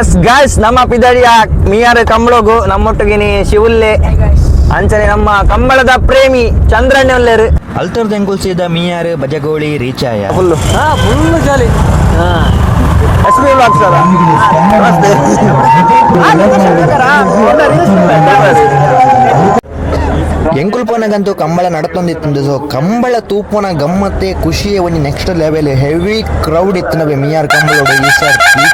Yes guys ನಮ್ಮ ಪಿದಡಿಯ ಮಿಯಾರೆ ಕಂಬಳಗು ನಮ್ಮೊಟ್ಟಿಗಿನಿ ಶಿವುಲ್ಲೆ ಅಂಚನೆ ನಮ್ಮ ಕಂಬಳದ ಪ್ರೇಮಿ ಚಂದ್ರಣ್ಣ ಒಲ್ಲೆರು ಅಲ್ತರ್ ದೆಂಗುಲ್ಸಿದ ಮಿಯಾರ್ ಬಜಗೋಳಿ ರೀಚಾಯ. ಫುಲ್ಲು. ಹಾ ಫುಲ್ ಜಾಲಿ ಎಸ್ ಬಿ ನಮಸ್ತೆ. ಎಂಕುಲ್ಪನಗಂತೂ ಕಂಬಳ ನಡತೊಂದಿತ್ತು ಸೊ ಕಂಬಳ ತೂಪನ ಗಮ್ಮತ್ತೆ ಖುಷಿಯೇ ಒಂದು ನೆಕ್ಸ್ಟ್ ಲೆವೆಲ್ ಹೆವಿ ಕ್ರೌಡ್ ಇತ್ತು ನವೆ ಮಿಯಾರ್ ಕಂಬಳ ಈ ಸರ್ತಿ.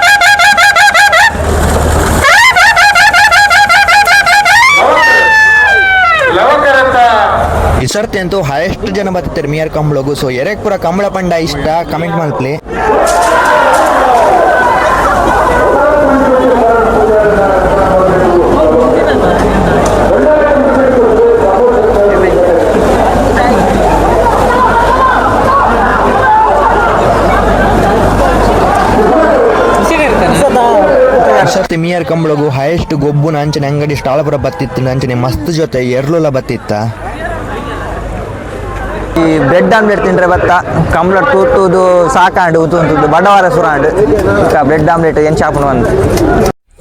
ಸರ್ತಿ ಅಂತೂ ಹಳೆಷ್ಟು ಜನ ಬರ್ತಿರ್ತಾರೆ ಮಿಯರ್ ಕಂಬಳಗು ಸೊ ಎರೆಕ್ ಪುರ ಕಂಬಳ ಪಂಡ ಇಷ್ಟ. ಕಮೆಂಟ್ ಮಾಡ್ಲಿ ಸರ್ತಿ ಮಿಯರ್ ಕಂಬಳಗು ಹೈಯೆಸ್ಟ್ ಗೊಬ್ಬು ನಂಚನೆ ಅಂಗಡಿ ಸ್ಟಾಲ್ ಪುರ ಬತ್ತಿತ್ತು ನಂಚನೆ ಮಸ್ತ್ ಜೊತೆ, ಎರಲುಲ ಬತ್ತಿತ್ತ ಈ ಬ್ರೆಡ್ ಆಮ್ಲೆಟ್ ತಿಂದ್ರೆ ಬತ್ತ ಕಂಬಳ ತೂತುದು ಸಾಕಾಂಡು ಉಂತುಂತುದು ಬಡವರ ಸುರಾಂಡು. ಇಕ್ಕ ಬ್ರೆಡ್ ಆಮ್ಲೆಟ್ ಏನ್ ಚಾಪುನು ಅಂತ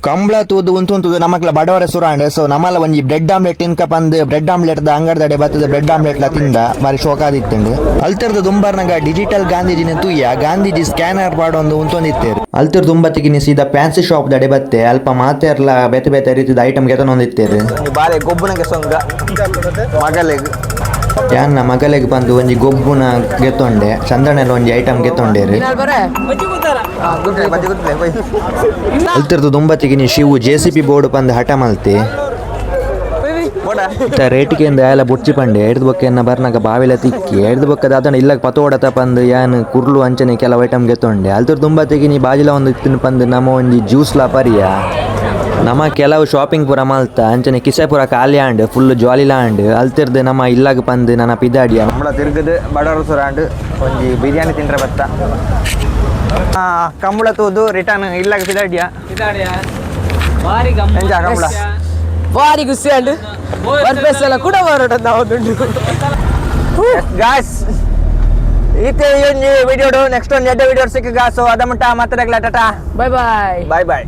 ಕಂಬಳ ತೂದು ಉಂತು ಉಂತುದು ನಮಕ್ಲ ಬಡವರ ಸುರಾಂಡ್. ಸೊ ನಮ್ಮಲ್ಲ ಒಂಜಿ ಬ್ರೆಡ್ ಆಮ್ಲೆಟ್ ತಿನ್ಕ ಬಂದು ಬ್ರೆಡ್ ಆಮ್ಲೆಟ್ ದ ಅಂಗಡದಡೆ ಬತ್ತದ ಬ್ರೆಡ್ ಆಮ್ಲೆಟ್ ಲ ತಿಂದ ಬಾರಿ ಶೋಕಾದಿತ್ತುಂಡು. ಅಲ್ತರ್ದ ದುಂಬರ್ನಗ ಡಿಜಿಟಲ್ ಗಾಂಧೀಜಿನ ತೂಯ ಗಾಂಧೀಜಿ ಸ್ಕ್ಯಾನರ್ ಪಾಡೊಂದು ಉಂತೊಂದಿತ್ತೇರು. ಅಲ್ತರ್ ದುಂಬತ್ತಿಗಿನಿ ಸೀದಾ ಫ್ಯಾನ್ಸಿ ಶಾಪ್ ದಡೆ ಬತ್ತೆ ಅಲ್ಪ ಮಾತೆರ್ಲ ಬೇತೆ ಬೇತೆ ರೀತಿದ ಐಟಮ್ ಗೆತನೊಂದಿತ್ತೇರು. ಬಾರಿ ಗೊಬ್ಬನಗೆ ಗೊಬ್ಬುನಗೆ ಸೊಂಗ. ಮಗಲಿಗೆ. ಯಾನ್ನ ಮಗಲಿಗೆ ಬಂದು ಒಂಜಿ ಗೊಬ್ಬುನ ಗೆತ್ತೊಂಡೆ ಚಂದನೆಲ್ಲ ಒಂಜಿ ಐಟಮ್ ಗೆತ್ತೊಂಡೆ ಅಲ್ತಿರ್ದು ಬಜ್ಜಿ ನೀ Shivu J C B board ಬಂದು ಹಠ ಮಲ್ತೆ. ರೇಟಿಕೆಯಿಂದ ಎಲ್ಲ ಬುಡ್ಚಿ ಪಂಡೆ ಎಡ್ದು ಬೊಕ್ಕ ಬರ್ನಾಗ ಬಾವಿಲ ತಿಕ್ಕಿ ಎಡ್ದು ಬೊಕ್ಕದ ಅದನ್ನ ಇಲ್ಲ ಪತೋಡತ ಪಂದು ಯಾನ್ ಕುರ್ಲು ಅಂಚನೆ ಕೆಲವು ಐಟಮ್ ಗೆತ್ತೊಂಡೆ ಅಲ್ತಿರ್ ತುಂಬ ತೆಗಿನಿ ಬಾಜಿಲ ಒಂದು ಇತ್ತಿನ ಪಂದು ನಮ್ಮ ಒಂಜಿ ಜ್ಯೂಸ್ ಲ ಪರಿಯ. ನಮ್ಮ ಕೆಲವು ಶಾಪಿಂಗ್ ಪುರ ಮಲ್ತ ಅಂಚನೆ ಕಿಸೆಪುರ ಖಾಲಿ ಆಂಡ್ ಫುಲ್ ಜಾಲಿ ಲಾಂಡ್ ಅಲ್ತಿರ್ದು ನಮ್ಮ ಇಲ್ಲಾಗ ಪಂದ್ ನನ್ನ ಪಿದಾಡಿಯ. ಕಂಬಳ ತಿರುಗದು ಬಡವರ ಆಂಡ್ ಒಂಜಿ ಬಿರಿಯಾನಿ ತಿಂದ್ರೆ ಬತ್ತ. ಆ, ಕಂಬಳ ತೂದು ರಿಟರ್ನ್ ಇಲ್ಲಾಗ ಪಿದಾಡಿಯ. ಬಾರಿ ಎಂಜ ಕಂಬಳ ಭಾರಿ ಖುಷಿ ಅಂಡ್ ವರ್ಪಸ್ ಎಲ್ಲ ಕೂಡ ಮಾರಾಟ ಗಾಯ್ಸ್ ಈತೆ ಈ ಒಂದು ವಿಡಿಯೋ ನೆಕ್ಸ್ಟ್ ಒಂದು ಎಡ್ಡೆ ವಿಡಿಯೋ ಸಿಕ್ಕ ಸೊ ಅದ ಮುಟ್ಟ ಮತ್ತೆ ಟಾಟಾ. ಬಾಯ್ ಬಾಯ್ ಬಾಯ್ ಬಾಯ್